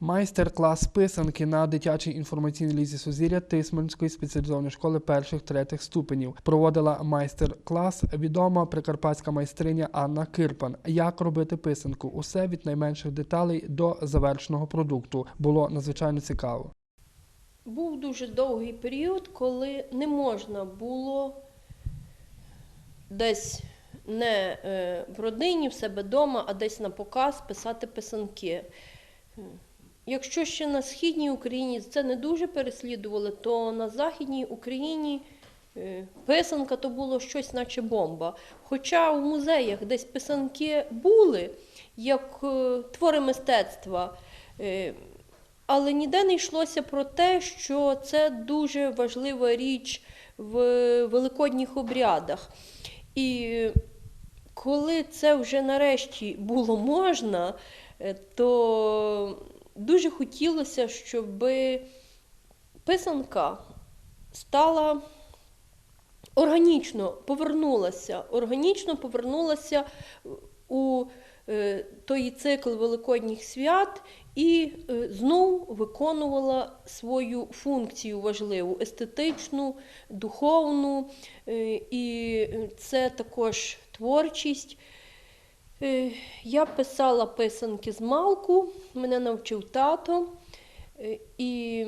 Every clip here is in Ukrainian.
Майстер-клас писанки на дитячій інформаційній лізі Сузір'я Тисменської спеціалізованої школи перших третіх ступенів проводила майстер-клас відома прикарпатська майстриня Анна Кирпан. Як робити писанку? Усе від найменших деталей до завершеного продукту було надзвичайно цікаво. Був дуже довгий період, коли не можна було десь не е, в родині, в себе вдома, а десь на показ писати писанки. Якщо ще на східній Україні це не дуже переслідували, то на Західній Україні е, писанка то було щось, наче бомба. Хоча в музеях десь писанки були, як е, твори мистецтва, е, але ніде не йшлося про те, що це дуже важлива річ в великодніх обрядах. І коли це вже нарешті було можна, то дуже хотілося, щоб писанка стала органічно повернулася, органічно повернулася у е, той цикл великодніх свят і е, знов виконувала свою функцію важливу, естетичну, духовну, е, і це також творчість. Е, Я писала писанки з малку, мене навчив тато. Е, І,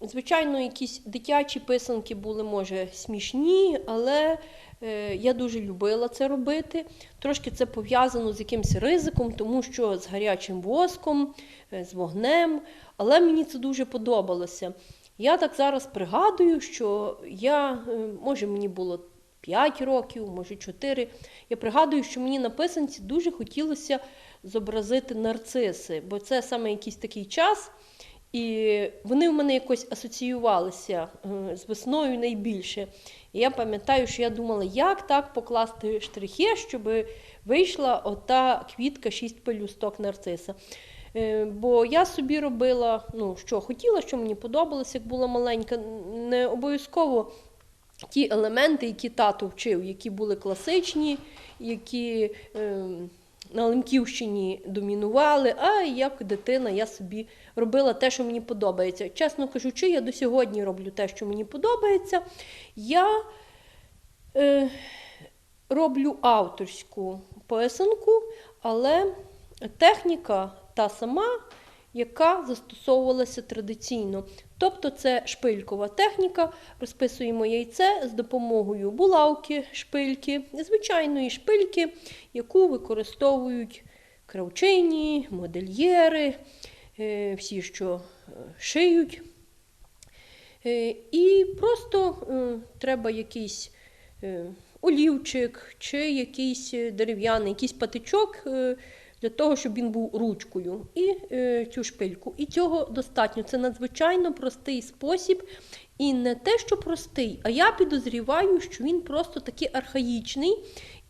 звичайно, якісь дитячі писанки були, може, смішні, але е, я дуже любила це робити. Трошки це пов'язано з якимось ризиком, тому що з гарячим воском, з вогнем, але мені це дуже подобалося. Я так зараз пригадую, що я, може, мені було 5 років, може 4. Я пригадую, що мені на писанці дуже хотілося зобразити нарциси, бо це саме якийсь такий час, і вони в мене якось асоціювалися е, з весною найбільше. І я пам'ятаю, що я думала, як так покласти штрихи, щоб вийшла ота квітка шість пелюсток нарциса. Е, Бо я собі робила, ну, що хотіла, що мені подобалося, як була маленька, не обов'язково ті елементи, які тато вчив, які були класичні, які е, на Лемківщині домінували, а як дитина я собі робила те, що мені подобається. Чесно кажучи, я до сьогодні роблю те, що мені подобається. Я е, роблю авторську писанку, але техніка та сама, яка застосовувалася традиційно. Тобто це шпилькова техніка, розписуємо яйце з допомогою булавки, шпильки, звичайної шпильки, яку використовують кравчині, модельєри, е, всі, що е, шиють. Е, І просто треба якийсь олівчик чи якийсь дерев'яний, якийсь патичок для того, щоб він був ручкою, і е, цю шпильку. І цього достатньо. Це надзвичайно простий спосіб. І не те, що простий, а я підозріваю, що він просто такий архаїчний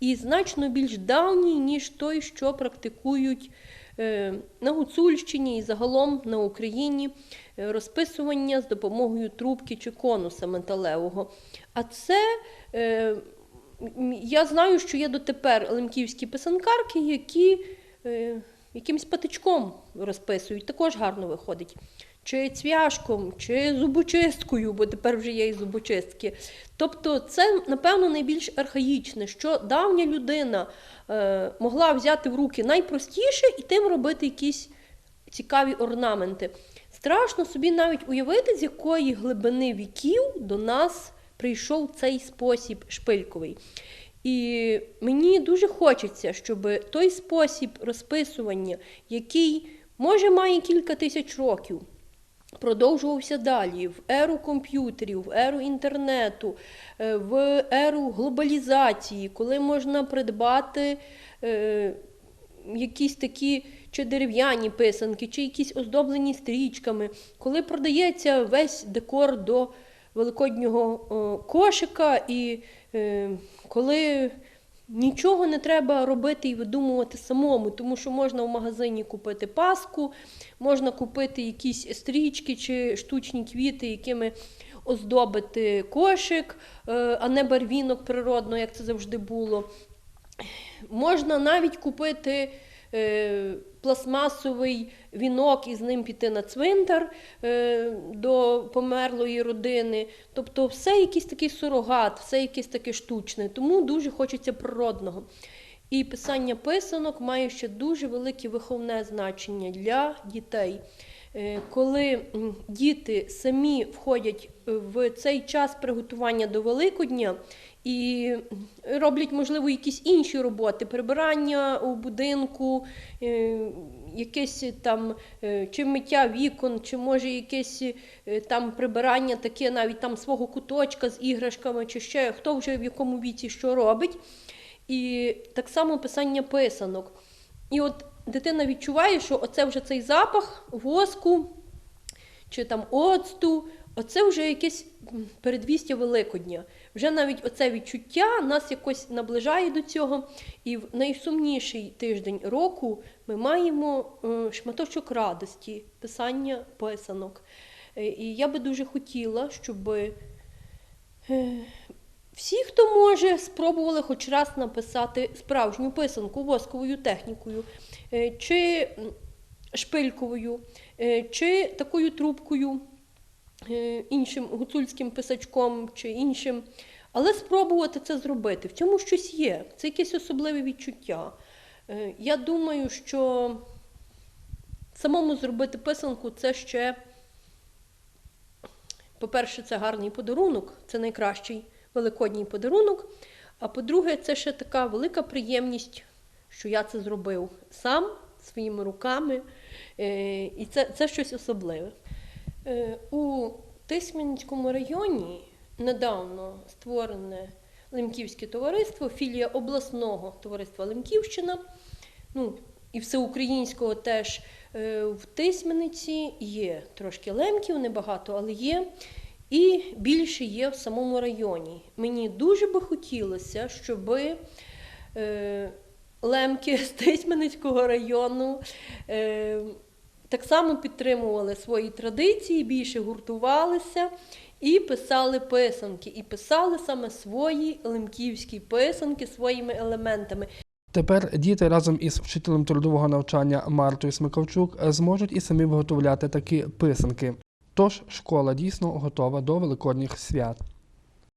і значно більш давній, ніж той, що практикують е, на Гуцульщині і загалом на Україні е, розписування з допомогою трубки чи конуса металевого. А це е, я знаю, що є дотепер лемківські писанкарки, які якимось патичком розписують, також гарно виходить. Чи цвяшком, чи зубочисткою, бо тепер вже є і зубочистки. Тобто, це, напевно, найбільш архаїчне, що давня людина е, могла взяти в руки найпростіше і тим робити якісь цікаві орнаменти. Страшно собі навіть уявити, з якої глибини віків до нас прийшов цей спосіб шпильковий. І мені дуже хочеться, щоб той спосіб розписування, який може має кілька тисяч років, продовжувався далі в еру комп'ютерів, в еру інтернету, е, в еру глобалізації, коли можна придбати е, якісь такі чи дерев'яні писанки, чи якісь оздоблені стрічками, коли продається весь декор до великоднього кошика, і е, коли нічого не треба робити і видумувати самому, тому що можна в магазині купити паску, можна купити якісь стрічки чи штучні квіти, якими оздобити кошик, е, а не барвінок природно, як це завжди було. Можна навіть купити е, пластмасовий вінок і з ним піти на цвинтар е, до померлої родини. Тобто все якийсь такий сурогат, все якесь таке штучне. Тому дуже хочеться природного. І писання писанок має ще дуже велике виховне значення для дітей. Е, Коли діти самі входять е, в цей час приготування до Великодня і роблять, можливо, якісь інші роботи, прибирання у будинку, е, якесь там чи миття вікон, чи може якесь там прибирання таке, навіть там свого куточка з іграшками, чи ще хто вже в якому віці що робить. І так само писання писанок. І от дитина відчуває, що оце вже цей запах воску чи там оцту, оце вже якесь передвістя Великодня. Вже навіть оце відчуття нас якось наближає до цього. І в найсумніший тиждень року ми маємо е, шматочок радості, писання писанок. Е, І я би дуже хотіла, щоб всі, хто може, спробували хоч раз написати справжню писанку восковою технікою, е, чи шпильковою, е, чи такою трубкою, е, іншим гуцульським писачком чи іншим. Але спробувати це зробити. В цьому щось є. Це якесь особливе відчуття. Я думаю, що самому зробити писанку це ще по-перше, це гарний подарунок, це найкращий великодній подарунок. А по-друге, це ще така велика приємність, що я це зробив сам своїми руками. Е, І це, це щось особливе. Е, У Тисмінському районі недавно створене Лемківське товариство, філія обласного товариства Лемківщина. Ну, і всеукраїнського теж Е, в Тисмениці є трошки лемків, небагато, але є. І більше є в самому районі. Мені дуже би хотілося, щоб е, лемки з Тисменицького району е, так само підтримували свої традиції, більше гуртувалися і писали писанки. І писали саме свої лемківські писанки своїми елементами. Тепер діти разом із вчителем трудового навчання Мартою Смикавчук зможуть і самі виготовляти такі писанки. Тож школа дійсно готова до великодніх свят.